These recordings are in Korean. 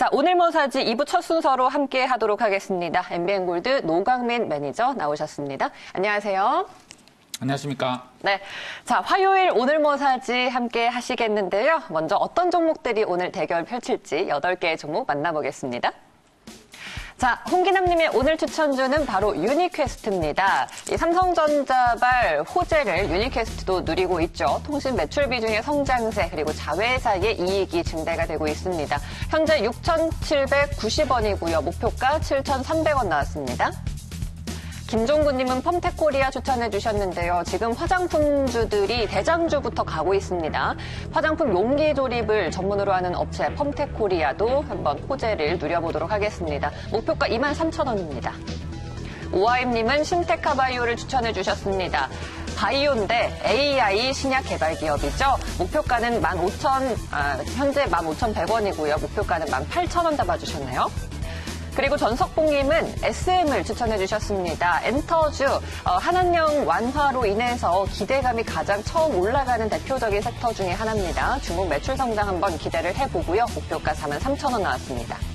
자, 오늘 뭐사지 2부 첫 순서로 함께 하도록 하겠습니다. MBN 골드 노강민 매니저 나오셨습니다. 안녕하세요. 안녕하십니까. 네. 자, 화요일 오늘 뭐 사지 함께 하시겠는데요. 먼저 어떤 종목들이 오늘 대결 펼칠지 8개의 종목 만나보겠습니다. 자, 홍기남님의 오늘 추천주는 바로 유니퀘스트입니다. 이 삼성전자발 호재를 유니퀘스트도 누리고 있죠. 통신 매출 비중의 성장세 그리고 자회사의 이익이 증대가 되고 있습니다. 현재 6,790원이고요. 목표가 7,300원 나왔습니다. 김종구님은 펌텍코리아 추천해 주셨는데요. 지금 화장품주들이 대장주부터 가고 있습니다. 화장품 용기 조립을 전문으로 하는 업체 펌텍코리아도 한번 호재를 누려보도록 하겠습니다. 목표가 23,000원입니다. 오아임님은 신테카 바이오를 추천해 주셨습니다. 바이오인데 AI 신약 개발 기업이죠. 목표가는 15,000, 아, 현재 15,100원이고요. 목표가는 18,000원 잡아주셨네요. 그리고 전석봉님은 SM을 추천해 주셨습니다. 엔터주 어, 한한령 완화로 인해서 기대감이 가장 처음 올라가는 대표적인 섹터 중에 하나입니다. 중국 매출 성장 한번 기대를 해보고요. 목표가 4만 3천 원 나왔습니다.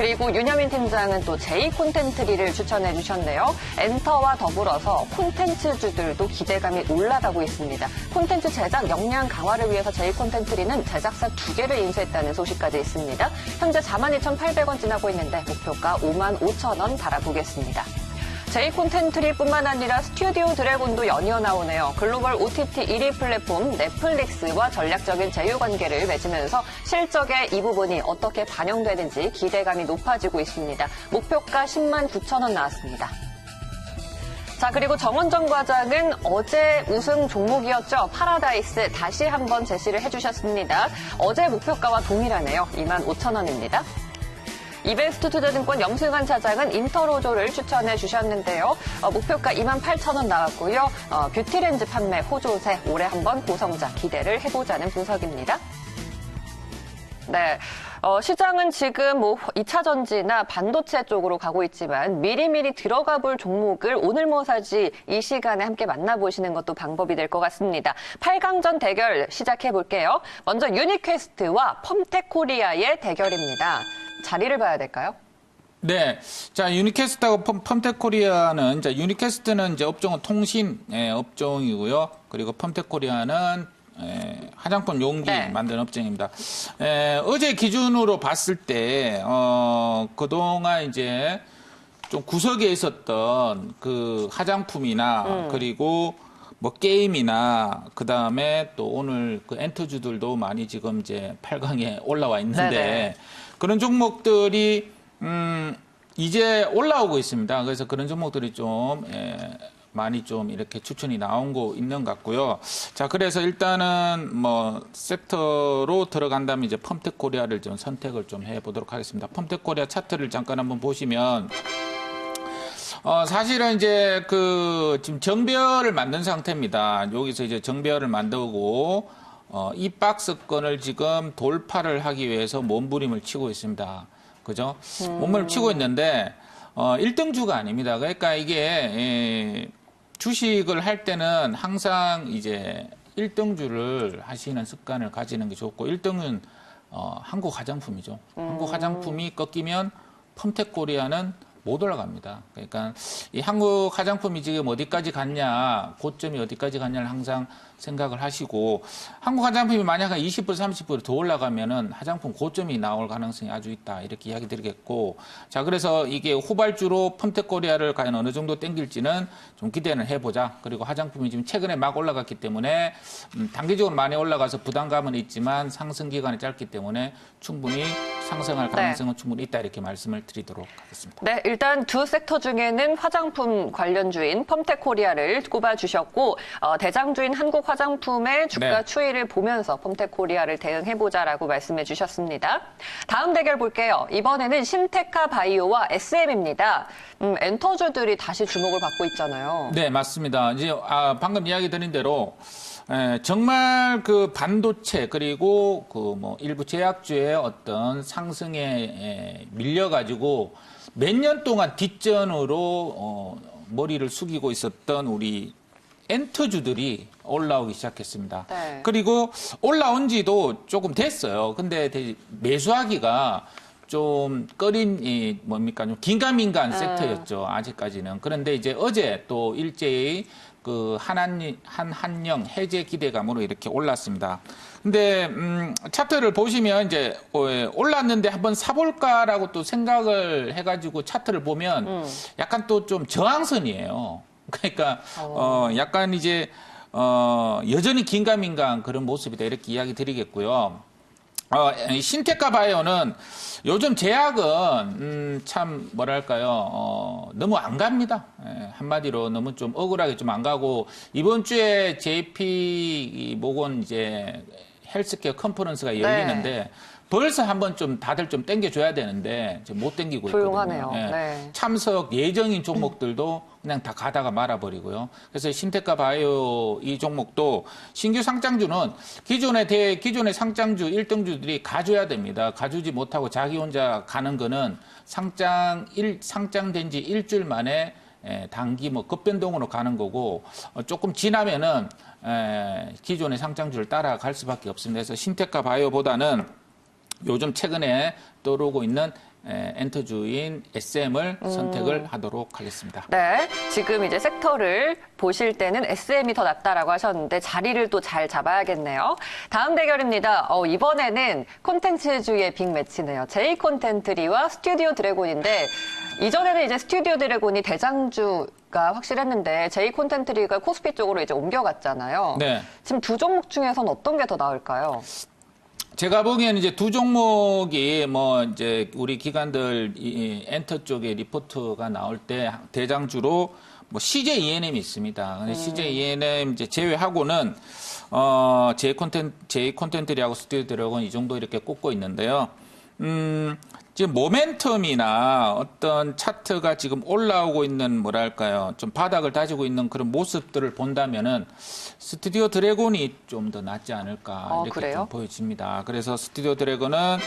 그리고 윤여민 팀장은 또 제이 콘텐츠리를 추천해 주셨네요. 엔터와 더불어서 콘텐츠주들도 기대감이 올라가고 있습니다. 콘텐츠 제작 역량 강화를 위해서 제이 콘텐츠리는 제작사 두 개를 인수했다는 소식까지 있습니다. 현재 42,800원 지나고 있는데 목표가 55,000원 달아보겠습니다. 제이 콘텐트리 뿐만 아니라 스튜디오 드래곤도 연이어 나오네요. 글로벌 OTT 1위 플랫폼 넷플릭스와 전략적인 제휴 관계를 맺으면서 실적에 이 부분이 어떻게 반영되는지 기대감이 높아지고 있습니다. 목표가 10만 9천 원 나왔습니다. 자, 그리고 정원정 과장은 어제 우승 종목이었죠. 파라다이스 다시 한번 제시를 해주셨습니다. 어제 목표가와 동일하네요. 2만 5천 원입니다. 이베스트 투자증권 염승환 차장은 인터로조를 추천해 주셨는데요. 어, 목표가 2만 8천 원 나왔고요. 어, 뷰티렌즈 판매 호조세 올해 한번 고성장 기대를 해보자는 분석입니다. 네. 어, 시장은 지금 뭐 2차 전지나 반도체 쪽으로 가고 있지만 미리미리 들어가 볼 종목을 오늘 뭐 사지 이 시간에 함께 만나보시는 것도 방법이 될 것 같습니다. 8강전 대결 시작해 볼게요. 먼저 유니퀘스트와 펌텍코리아의 대결입니다. 자리를 봐야 될까요? 네. 자, 유니캐스트하고 펌텍 코리아는, 이제 유니캐스트는 이제 업종은 통신 예, 업종이고요. 그리고 펌텍 코리아는 예, 화장품 용기 네. 만드는 업종입니다. 예, 어제 기준으로 봤을 때, 어, 그동안 이제 좀 구석에 있었던 그 화장품이나 음. 그리고 뭐 게임이나 그 다음에 또 오늘 그 엔터주들도 많이 지금 이제 8강에 올라와 있는데 네네. 그런 종목들이 음 이제 올라오고 있습니다. 그래서 그런 종목들이 좀 예, 많이 좀 이렇게 추천이 나온 거 있는 것 같고요. 자, 그래서 일단은 뭐 섹터로 들어간다면 이제 펌텍 코리아를 좀 선택을 좀 해보도록 하겠습니다. 펌텍 코리아 차트를 잠깐 한번 보시면 어, 사실은 이제 그 지금 정배열을 만든 상태입니다. 여기서 이제 정배열을 만들고 어, 이 박스권을 지금 돌파를 하기 위해서 몸부림을 치고 있습니다. 그죠? 몸부림을 치고 있는데 어, 1등주가 아닙니다. 그러니까 이게 예, 주식을 할 때는 항상 이제 1등주를 하시는 습관을 가지는 게 좋고 1등은 어, 한국 화장품이죠. 한국 화장품이 꺾이면 펌텍 코리아는 못 올라갑니다. 그러니까 이 한국 화장품이 지금 어디까지 갔냐, 고점이 어디까지 갔냐를 항상 생각을 하시고 한국 화장품이 만약 한 20% 30%더 올라가면은 화장품 고점이 나올 가능성이 아주 있다 이렇게 이야기 드리겠고 자 그래서 이게 후발주로 펌텍 코리아를 과연 어느 정도 땡길지는 좀 기대는 해보자 그리고 화장품이 지금 최근에 막 올라갔기 때문에 음, 단기적으로 많이 올라가서 부담감은 있지만 상승 기간이 짧기 때문에 충분히 상승할 가능성은 충분히 있다 이렇게 말씀을 드리도록 하겠습니다. 네, 일단 두 섹터 중에는 화장품 관련주인 펌텍코리아를 꼽아주셨고 어, 대장주인 한국 화장품의 주가 네. 추이를 보면서 펌텍코리아를 대응해보자라고 말씀해 주셨습니다. 다음 대결 볼게요. 이번에는 신테카 바이오와 SM입니다. 음, 엔터주들이 다시 주목을 받고 있잖아요. 네, 맞습니다. 이제 아, 방금 이야기 드린 대로 에, 정말 그 반도체 그리고 그 뭐 일부 제약주의 어떤 상승에 에, 밀려가지고 몇 년 동안 뒷전으로 어, 머리를 숙이고 있었던 우리 엔터주들이 올라오기 시작했습니다. 네. 그리고 올라온 지도 조금 됐어요. 근데 매수하기가 좀 꺼린 이 뭡니까 좀 긴가민가한 섹터였죠 아직까지는 그런데 이제 어제 또 일제히 그 한한 한한령 해제 기대감으로 이렇게 올랐습니다. 근데 음 차트를 보시면 이제 어, 예, 올랐는데 한번 사볼까라고 또 생각을 해가지고 차트를 보면 약간 또 좀 저항선이에요. 그러니까 어 약간 이제 어 여전히 긴가민가한 그런 모습이다 이렇게 이야기 드리겠고요. 어, 이 신테카 바이오는 요즘 제약은 음, 참 뭐랄까요 어, 너무 안 갑니다. 예, 한마디로 너무 좀 억울하게 좀 안 가고 이번 주에 JP 이 모건 이제 헬스케어 컨퍼런스가 열리는데 벌써 한번 좀 다들 좀 땡겨줘야 되는데 못 땡기고 있거든요. 조용하네요. 예. 네. 참석 예정인 종목들도 그냥 다 가다가 말아버리고요. 그래서 신테카 바이오 이 종목도 신규 상장주는 기존의 대 기존의 상장주 1등주들이 가줘야 됩니다. 가주지 못하고 자기 혼자 가는 거는 상장 일 상장된 지 일주일 만에 에, 단기 뭐 급변동으로 가는 거고 어, 조금 지나면은 에, 기존의 상장주를 따라갈 수밖에 없습니다. 그래서 신테카 바이오보다는 요즘 최근에 떠오르고 있는 에, 엔터주인 SM을 선택을 하도록 하겠습니다. 네, 지금 이제 섹터를 보실 때는 SM이 더 낫다라고 하셨는데 자리를 또 잘 잡아야겠네요. 다음 대결입니다. 어, 이번에는 콘텐츠주의 빅매치네요. 제이 콘텐트리와 스튜디오 드래곤인데 이전에는 이제 스튜디오 드래곤이 대장주 가 확실했는데 제이 콘텐트리가 코스피 쪽으로 이제 옮겨갔잖아요. 네. 지금 두 종목 중에서는 어떤 게 더 나을까요? 제가 보기에는 이제 두 종목이 뭐 이제 우리 기관들 이 엔터 쪽에 리포트가 나올 때 대장주로 뭐 CJ ENM이 있습니다. 근데 CJ ENM 이제 제외하고는 어, 제 콘텐트, 제 콘텐트리하고 스튜디오 드래곤 이 정도 이렇게 꼽고 있는데요. 음, 지금 모멘텀이나 어떤 차트가 지금 올라오고 있는 뭐랄까요. 좀 바닥을 다지고 있는 그런 모습들을 본다면은 스튜디오 드래곤이 좀 더 낫지 않을까 어, 이렇게 보여집니다. 그래서 스튜디오 드래곤은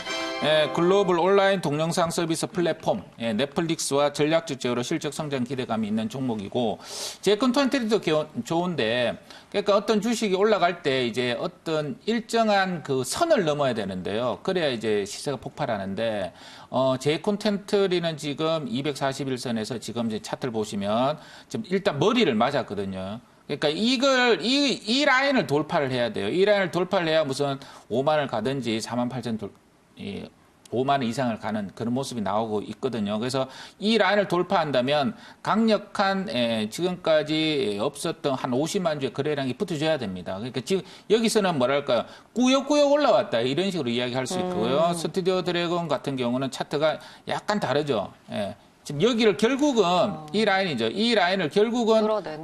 예, 글로벌 온라인 동영상 서비스 플랫폼 예, 넷플릭스와 전략적 제어로 실적 성장 기대감이 있는 종목이고 제 컨텐츠도 겨- 좋은데 그러니까 어떤 주식이 올라갈 때 이제 어떤 일정한 그 선을 넘어야 되는데요. 그래야 이제 시세가 폭발하는데 어, 제 콘텐츠리는 지금 241선에서 지금 이제 차트를 보시면 지금 일단 머리를 맞았거든요. 그러니까 이걸 이, 이 라인을 돌파를 해야 돼요. 이 라인을 돌파를 해야 무슨 5만을 가든지 4만 8천 돌, 이 5만 원 이상을 가는 그런 모습이 나오고 있거든요. 그래서 이 라인을 돌파한다면 강력한 에, 지금까지 없었던 한 50만 주의 거래량이 붙어줘야 됩니다. 그러니까 지금 여기서는 뭐랄까요 꾸역꾸역 올라왔다 이런 식으로 이야기할 수 있고요. 음. 스튜디오 드래곤 같은 경우는 차트가 약간 다르죠. 예. 지금 여기를 결국은 이 라인이죠. 이 라인을 결국은.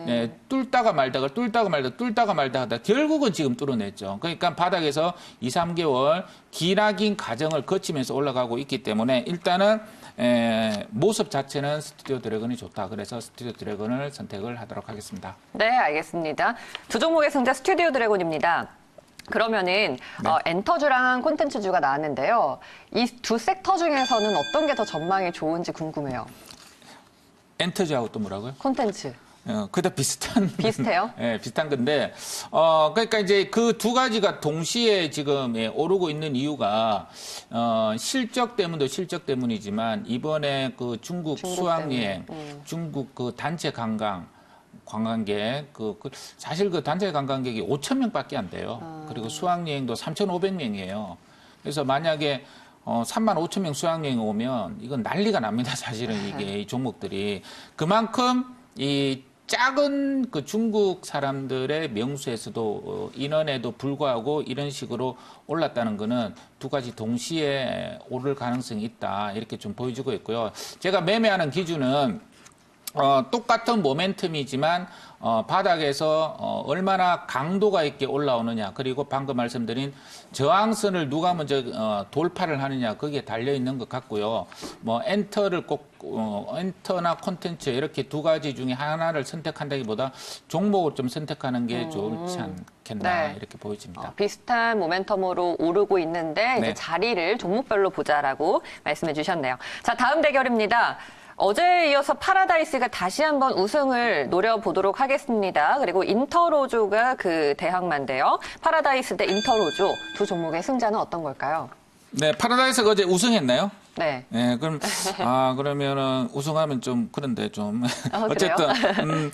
예, 뚫다가 말다가 뚫다가 말다가 뚫다가 말다가 하다 결국은 지금 뚫어냈죠. 그러니까 바닥에서 2, 3개월 기나긴 과정을 거치면서 올라가고 있기 때문에 일단은 에, 모습 자체는 스튜디오 드래곤이 좋다. 그래서 스튜디오 드래곤을 선택을 하도록 하겠습니다. 네, 알겠습니다. 두 종목의 승자 스튜디오 드래곤입니다. 그러면은 네. 어, 엔터주랑 콘텐츠주가 나왔는데요. 이 두 섹터 중에서는 어떤 게 더 전망이 좋은지 궁금해요. 엔터지하고 또 뭐라고요? 콘텐츠 어, 그다 비슷한 비슷해요? 예, 비슷한 건데 어 그러니까 이제 그 두 가지가 동시에 지금 예, 오르고 있는 이유가 어 실적 때문도 실적 때문이지만 이번에 그 중국, 중국 수학여행, 음. 중국 그 단체 관광 관광객 그, 그 사실 그 단체 관광객이 5천 명밖에 안 돼요. 아. 그리고 수학여행도 3,500명이에요. 그래서 만약에 어, 3만 5천 명 수학여행 오면 이건 난리가 납니다. 사실은 이게 이 종목들이 그만큼 이 작은 그 중국 사람들의 명수에서도 어, 인원에도 불구하고 이런 식으로 올랐다는 거는 두 가지 동시에 오를 가능성이 있다 이렇게 좀 보여주고 있고요. 제가 매매하는 기준은 어, 똑같은 모멘텀이지만 어, 바닥에서 어, 얼마나 강도가 있게 올라오느냐 그리고 방금 말씀드린 저항선을 누가 먼저 어, 돌파를 하느냐 거기에 달려 있는 것 같고요. 뭐 엔터를 꼭 어, 엔터나 콘텐츠 이렇게 두 가지 중에 하나를 선택한다기보다 종목을 좀 선택하는 게 좋지 않겠나 네. 이렇게 보여집니다. 어, 비슷한 모멘텀으로 오르고 있는데 이제 네. 자리를 종목별로 보자라고 말씀해 주셨네요. 자, 다음 대결입니다. 어제에 이어서 파라다이스가 다시 한번 우승을 노려보도록 하겠습니다. 그리고 인터로조가 그 대항마인데요. 파라다이스 대 인터로조 두 종목의 승자는 어떤 걸까요? 네, 파라다이스가 어제 우승했나요? 네. 네, 그럼 아 그러면은 우승하면 좀 그런데 좀 아, 어쨌든 음,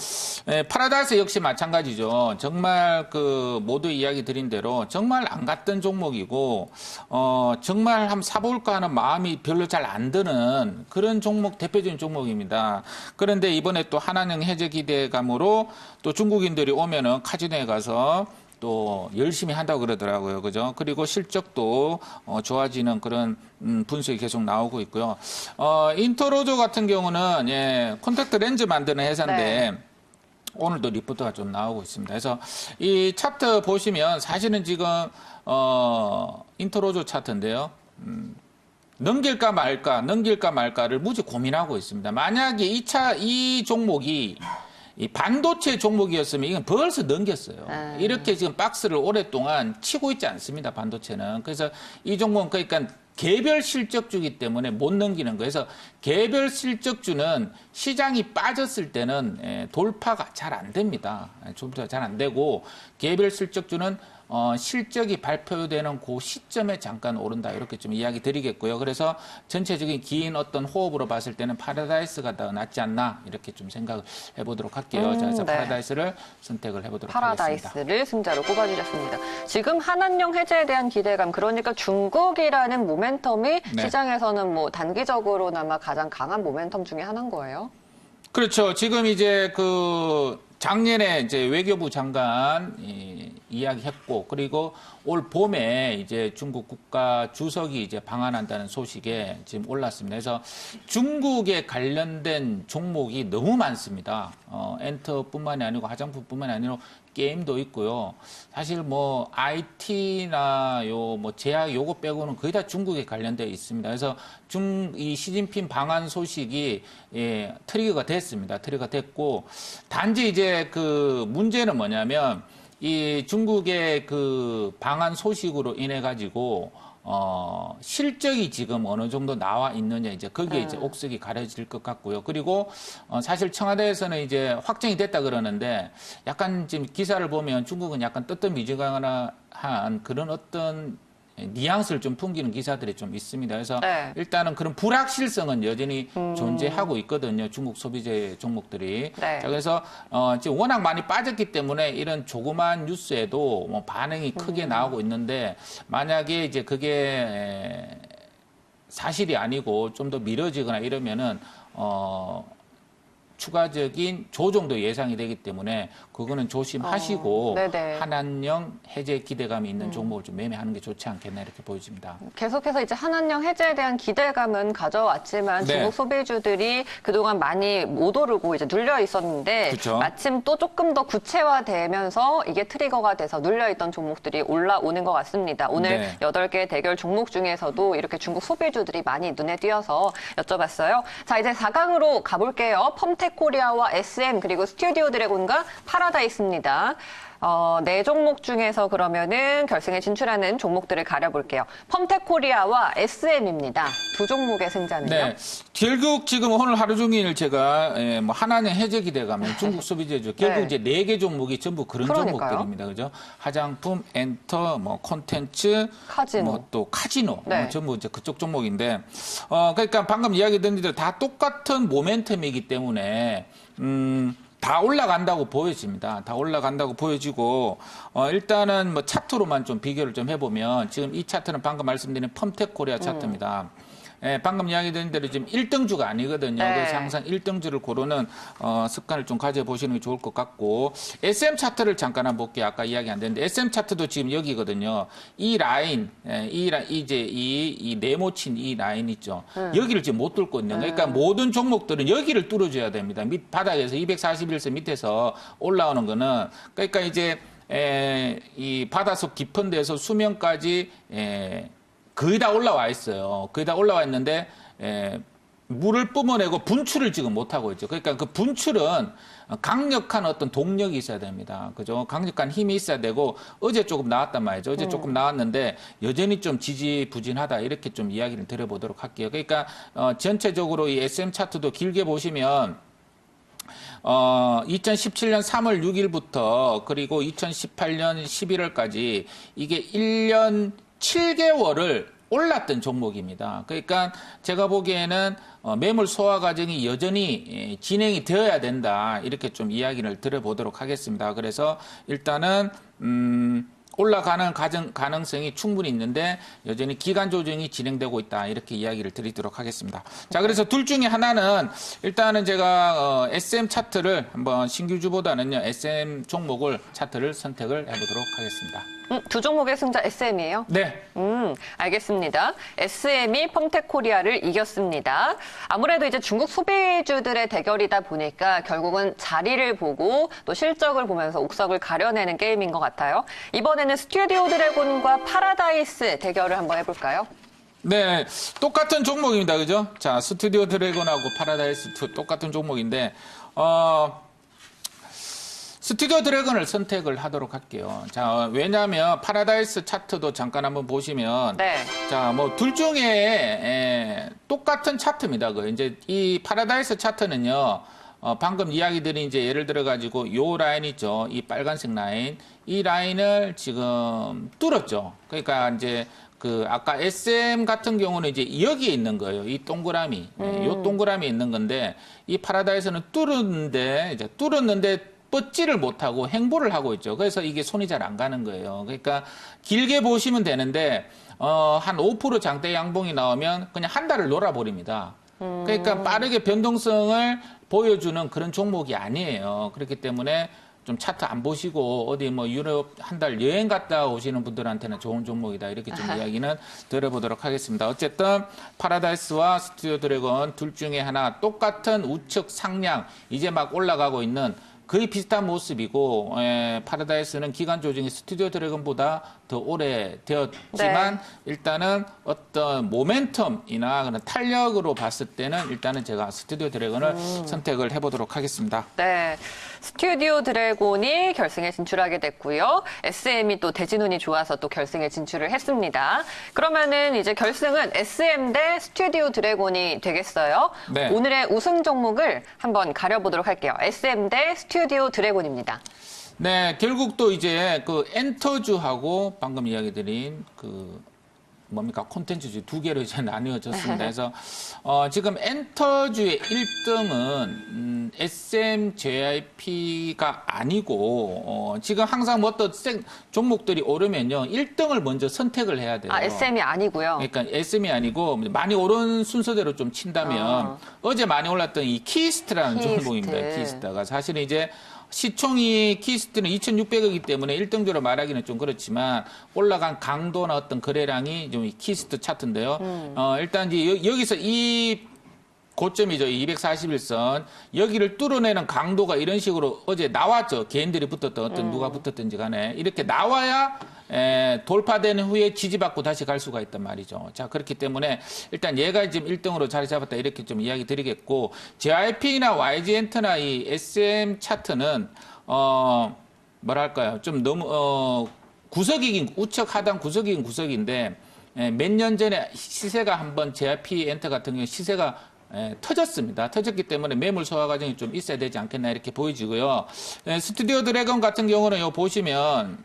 예, 파라다이스 역시 마찬가지죠. 정말 그 모두 이야기 드린 대로 정말 안 갔던 종목이고 어 정말 한번 사볼까 하는 마음이 별로 잘 안 드는 그런 종목 대표적인 종목입니다. 그런데 이번에 또 한한령 해제 기대감으로 또 중국인들이 오면은 카지노에 가서 또 열심히 한다고 그러더라고요. 그죠? 그리고 실적도 어, 좋아지는 그런 음, 분석이 계속 나오고 있고요. 어, 인터로조 같은 경우는 예, 콘택트 렌즈 만드는 회사인데 네. 오늘도 리포트가 좀 나오고 있습니다. 그래서 이 차트 보시면 사실은 지금 어, 인터로조 차트인데요. 음, 넘길까 말까, 넘길까 말까를 무지 고민하고 있습니다. 만약에 이 차, 이 종목이 이 반도체 종목이었으면 이건 벌써 넘겼어요. 아. 이렇게 지금 박스를 오랫동안 치고 있지 않습니다. 반도체는. 그래서 이 종목은 그러니까 개별 실적주기 때문에 못 넘기는 거예요. 그래서 개별 실적주는 시장이 빠졌을 때는 예, 돌파가 잘 안 됩니다. 예, 돌파가 잘안 되고 개별 실적주는 어, 실적이 발표되는 그 시점에 잠깐 오른다 이렇게 좀 이야기 드리겠고요. 그래서 전체적인 긴 어떤 호흡으로 봤을 때는 파라다이스가 더 낫지 않나 이렇게 좀 생각을 해보도록 할게요. 음, 자, 그래서 네. 파라다이스를 선택을 해보도록 하겠습니다. 파라다이스를 승자로 꼽아주셨습니다. 지금 한한령 해제에 대한 기대감, 그러니까 중국이라는 모멘텀이 네. 시장에서는 뭐 단기적으로나마 가장 강한 모멘텀 중에 하나인 거예요. 그렇죠. 지금 이제 그 작년에 이제 외교부 장관 이, 이야기했고 그리고 올 봄에 이제 중국 국가 주석이 이제 방한한다는 소식에 지금 올랐습니다. 그래서 중국에 관련된 종목이 너무 많습니다. 어, 엔터뿐만이 아니고 화장품뿐만이 아니라 게임도 있고요. 사실 뭐 IT나 요 뭐 제약 요거 빼고는 거의 다 중국에 관련되어 있습니다. 그래서 중 이 시진핑 방한 소식이 예, 트리거가 됐습니다. 트리거가 됐고 단지 이제 그 문제는 뭐냐면 이 중국의 그 방한 소식으로 인해 가지고 어, 실적이 지금 어느 정도 나와 있느냐, 이제 거기에 이제 옥석이 가려질 것 같고요. 그리고, 어, 사실 청와대에서는 이제 확정이 됐다 그러는데 약간 지금 기사를 보면 중국은 약간 뜨뜻미지근한 그런 어떤 뉘앙스를 좀 풍기는 기사들이 좀 있습니다. 그래서 네. 일단은 그런 불확실성은 여전히 존재하고 있거든요. 중국 소비재 종목들이. 네. 자, 그래서 어, 지금 워낙 많이 빠졌기 때문에 이런 조그만 뉴스에도 뭐 반응이 크게 나오고 있는데 만약에 이제 그게 에, 사실이 아니고 좀 더 미뤄지거나 이러면은 어 추가적인 조정도 예상이 되기 때문에 그거는 조심하시고 어. 한한령 해제 기대감이 있는 종목을 좀 매매하는 게 좋지 않겠나 이렇게 보여집니다. 계속해서 이제 한한령 해제에 대한 기대감은 가져왔지만 네. 중국 소비주들이 그동안 많이 못 오르고 이제 눌려 있었는데 그쵸. 마침 또 조금 더 구체화되면서 이게 트리거가 돼서 눌려 있던 종목들이 올라오는 것 같습니다. 오늘 네. 여덟 개 대결 종목 중에서도 이렇게 중국 소비주들이 많이 눈에 띄어서 여쭤봤어요. 자, 이제 4강으로 가볼게요. 펌텍 코리아와 SM 그리고 스튜디오 드래곤과 파라다이스입니다. 어, 네 종목 중에서 그러면은 결승에 진출하는 종목들을 가려볼게요. 펌텍 코리아와 SM입니다. 두 종목의 승자는요? 네. 결국 지금 오늘 하루 종일 제가 예, 뭐 하나는 해제 기대감은 중국 소비재죠. 결국 네. 이제 네 개 종목이 전부 그런 그러니까요. 종목들입니다. 그죠? 화장품, 엔터, 뭐 콘텐츠, 카지노. 뭐 또 카지노, 네. 어, 전부 이제 그쪽 종목인데, 어 그러니까 방금 이야기 드린 대로 다 똑같은 모멘텀이기 때문에 음. 다 올라간다고 보여집니다. 다 올라간다고 보여지고 어, 일단은 뭐 차트로만 좀 비교를 좀 해보면 지금 이 차트는 방금 말씀드린 펌텍 코리아 차트입니다. 예, 방금 이야기 드린 대로 지금 1등주가 아니거든요. 네. 그래서 항상 1등주를 고르는 어, 습관을 좀 가져보시는 게 좋을 것 같고 SM 차트를 잠깐 한번 볼게요. 아까 이야기 안 됐는데 SM 차트도 지금 여기거든요. 이 라인, 예, 이 라, 이제 이, 이 네모친 이 라인 있죠. 여기를 지금 못 뚫고 있는 거예요. 그러니까 모든 종목들은 여기를 뚫어줘야 됩니다. 밑 바닥에서 241선 밑에서 올라오는 거는 그러니까 이제 에, 이 바닷속 깊은 데서 수면까지 에, 거의 다 올라와 있어요. 거의 다 올라와 있는데 에, 물을 뿜어내고 분출을 지금 못하고 있죠. 그러니까 그 분출은 강력한 어떤 동력이 있어야 됩니다. 그죠? 강력한 힘이 있어야 되고 어제 조금 나왔단 말이죠. 어제 조금 나왔는데 여전히 좀 지지부진하다 이렇게 좀 이야기를 드려보도록 할게요. 그러니까 어, 전체적으로 이 SM 차트도 길게 보시면 어, 2017년 3월 6일부터 그리고 2018년 11월까지 이게 1년 7개월을 올랐던 종목입니다. 그러니까 제가 보기에는 어, 매물 소화 과정이 여전히 예, 진행이 되어야 된다. 이렇게 좀 이야기를 들어보도록 하겠습니다. 그래서 일단은 음, 올라가는 가정, 가능성이 충분히 있는데 여전히 기간 조정이 진행되고 있다 이렇게 이야기를 드리도록 하겠습니다. 자 그래서 둘 중에 하나는 일단은 제가 어, SM 차트를 한번 신규주보다는요 SM 종목을 차트를 선택을 해보도록 하겠습니다. 음, 두 종목의 승자 SM이에요. 네, 음, 알겠습니다. SM이 펌텍코리아를 이겼습니다. 아무래도 이제 중국 소비주들의 대결이다 보니까 결국은 자리를 보고 또 실적을 보면서 옥석을 가려내는 게임인 것 같아요. 이번에는 스튜디오 드래곤과 파라다이스 대결을 한번 해볼까요? 네 똑같은 종목입니다, 그죠? 자 스튜디오 드래곤하고 파라다이스 2 똑같은 종목인데 어. 스튜디오 드래곤을 선택을 하도록 할게요. 자, 왜냐하면 파라다이스 차트도 잠깐 한번 보시면 네. 자, 뭐 둘 중에 에, 똑같은 차트입니다. 그 이제 이 파라다이스 차트는요. 어, 방금 이야기 드린 이제 예를 들어 가지고 요 라인 있죠. 이 빨간색 라인. 이 라인을 지금 뚫었죠. 그러니까 이제 그 아까 SM 같은 경우는 이제 여기에 있는 거예요. 이 동그라미. 네, 요 동그라미 있는 건데 이 파라다이스는 뚫었는데 이제 뚫었는데 뻗지를 못하고 행보를 하고 있죠. 그래서 이게 손이 잘 안 가는 거예요. 그러니까 길게 보시면 되는데 어, 한 5% 장대 양봉이 나오면 그냥 한 달을 놀아버립니다. 그러니까 빠르게 변동성을 보여주는 그런 종목이 아니에요. 그렇기 때문에 좀 차트 안 보시고 어디 뭐 유럽 한 달 여행 갔다 오시는 분들한테는 좋은 종목이다 이렇게 좀 이야기는 들어보도록 하겠습니다. 어쨌든 파라다이스와 스튜디오 드래곤 둘 중에 하나 똑같은 우측 상량 이제 막 올라가고 있는 거의 비슷한 모습이고 에, 파라다이스는 기간 조정이 스튜디오 드래곤보다 더 오래 되었지만 일단은 어떤 모멘텀이나 그런 탄력으로 봤을 때는 일단은 제가 스튜디오 드래곤을 선택을 해보도록 하겠습니다. 네. 스튜디오 드래곤이 결승에 진출하게 됐고요. SM이 또 대진운이 좋아서 또 결승에 진출을 했습니다. 그러면은 이제 결승은 SM 대 스튜디오 드래곤이 되겠어요. 네. 오늘의 우승 종목을 한번 가려보도록 할게요. SM 대 스튜디오 드래곤입니다. 네, 결국 또 이제 그 엔터주하고 방금 이야기 드린 그 뭡니까 콘텐츠주 두 개로 이제 나뉘어졌습니다. 그래서 어, 지금 엔터주의 1등은 음, SMJIP가 아니고 어, 지금 항상 뭐 어떤 생- 종목들이 오르면요 1등을 먼저 선택을 해야 돼요. 아, SM이 아니고요. 그러니까 SM이 아니고 많이 오른 순서대로 좀 친다면 아. 어제 많이 올랐던 이 키스트라는 키스트. 종목입니다. 키스트가 사실은 이제 시총이 키스트는 2,600억이기 때문에 1등주로 말하기는 좀 그렇지만 올라간 강도나 어떤 거래량이 좀이 키스트 차트인데요. 음. 어, 일단 이제 여- 여기서 이 고점이죠. 241선. 여기를 뚫어내는 강도가 이런 식으로 어제 나왔죠. 개인들이 붙었던 어떤 누가 붙었든지 간에. 이렇게 나와야 에, 돌파되는 후에 지지받고 다시 갈 수가 있단 말이죠. 자, 그렇기 때문에 일단 얘가 지금 1등으로 자리 잡았다 이렇게 좀 이야기 드리겠고, JYP나 YG엔트나 이 SM 차트는, 어, 뭐랄까요. 좀 너무, 어, 구석이긴, 우측 하단 구석이긴 구석인데, 몇 년 전에 시세가 한번 JYP 엔터 같은 경우 시세가 에, 터졌습니다. 터졌기 때문에 매물 소화 과정이 좀 있어야 되지 않겠나 이렇게 보여지고요. 에, 스튜디오 드래곤 같은 경우는 요 보시면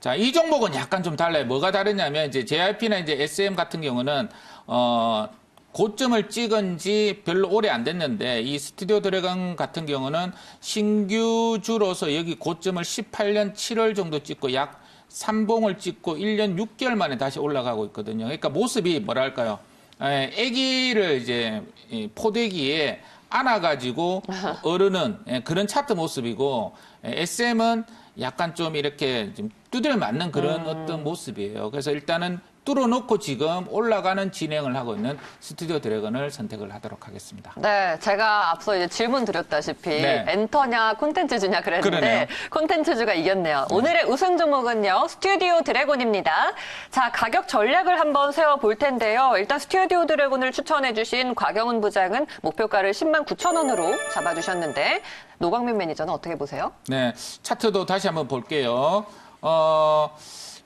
자, 이 종목은 약간 좀 달라요. 뭐가 다르냐면 이제 JYP나 이제 SM 같은 경우는 어 고점을 찍은 지 별로 오래 안 됐는데 이 스튜디오 드래곤 같은 경우는 신규주로서 여기 고점을 18년 7월 정도 찍고 약 3봉을 찍고 1년 6개월 만에 다시 올라가고 있거든요. 그러니까 모습이 뭐랄까요? 에, 아기를 이제 이 포대기에 안아가지고 어르는 예, 그런 차트 모습이고 SM은 약간 좀 이렇게 좀 두드려 맞는 그런 어떤 모습이에요. 그래서 일단은 뚫어놓고 지금 올라가는 진행을 하고 있는 스튜디오 드래곤을 선택을 하도록 하겠습니다. 네, 제가 앞서 이제 질문 드렸다시피 네. 엔터냐 콘텐츠주냐 그랬는데 그러네요. 콘텐츠주가 이겼네요. 오늘의 우승 종목은요 스튜디오 드래곤입니다. 자 가격 전략을 한번 세워 볼 텐데요. 일단 스튜디오 드래곤을 추천해주신 곽영은 부장은 목표가를 10만 9천 원으로 잡아주셨는데 노광민 매니저는 어떻게 보세요? 네, 차트도 다시 한번 볼게요. 어,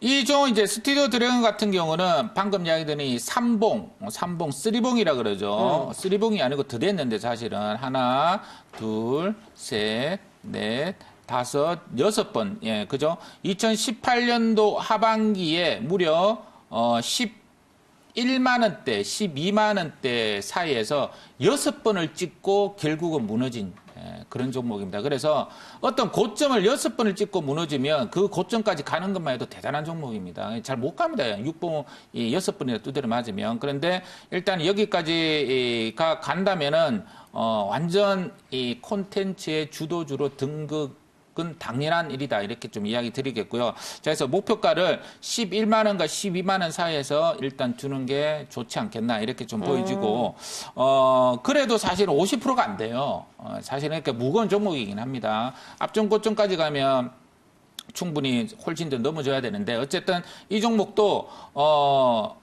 이종 이제 스튜디오 드래곤 같은 경우는 방금 이야기 드린 이 삼봉, 어, 삼봉, 쓰리봉이라 그러죠. 쓰리봉이 아니고 더 됐는데 사실은 하나, 둘, 셋, 넷, 다섯, 여섯 번, 예, 그죠? 2018년도 하반기에 무려 어, 10 1만 원대, 12만 원대 사이에서 여섯 번을 찍고 결국은 무너진 예, 그런 종목입니다. 그래서 어떤 고점을 여섯 번을 찍고 무너지면 그 고점까지 가는 것만 해도 대단한 종목입니다. 잘 못 갑니다. 6번, 이 여섯 번이나 두드려 맞으면. 그런데 일단 여기까지가 간다면은 어, 완전 이 콘텐츠의 주도주로 등극 은 당연한 일이다 이렇게 좀 이야기 드리겠고요. 자, 그래서 목표가를 11만 원과 12만 원 사이에서 일단 주는 게 좋지 않겠나 이렇게 좀 보여지고 어 그래도 사실은 50%가 안 돼요. 어, 사실은 이렇게 무거운 종목이긴 합니다. 앞전 고점까지 가면 충분히 훨씬 더 넘어져야 되는데 어쨌든 이 종목도 어.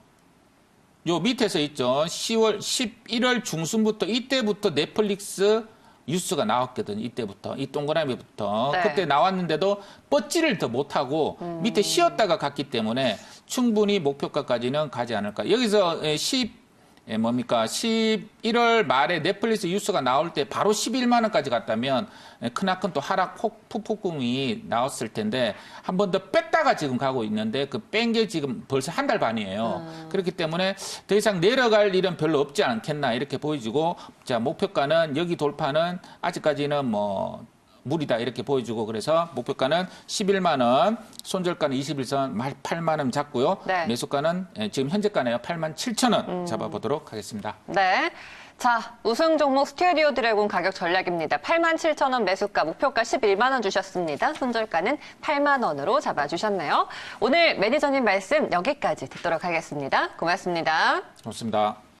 요 밑에서 있죠. 10월 11월 중순부터 이때부터 넷플릭스 뉴스가 나왔거든. 이때부터 이 동그라미부터 네. 그때 나왔는데도 뻗지를 더 못하고 밑에 쉬었다가 갔기 때문에 충분히 목표가까지는 가지 않을까. 여기서 에, 10 예, 뭡니까? 11월 말에 넷플릭스 뉴스가 나올 때 바로 11만 원까지 갔다면 예, 크나큰 또 하락 폭, 폭풍이 나왔을 텐데 한 번 더 뺐다가 지금 가고 있는데 그 뺀 게 지금 벌써 한 달 반이에요. 그렇기 때문에 더 이상 내려갈 일은 별로 없지 않겠나 이렇게 보여지고 자, 목표가는 여기 돌파는 아직까지는 뭐 무리다 이렇게 보여주고 그래서 목표가는 11만 원, 손절가는 21선 8만 원 잡고요. 네. 매수가는 예, 지금 현재가네요. 8만 7천 원 잡아보도록 하겠습니다. 네. 자, 우승 종목 스튜디오 드래곤 가격 전략입니다. 8만 7천 원 매수가, 목표가 11만 원 주셨습니다. 손절가는 8만 원으로 잡아주셨네요. 오늘 매니저님 말씀 여기까지 듣도록 하겠습니다. 고맙습니다. 좋습니다.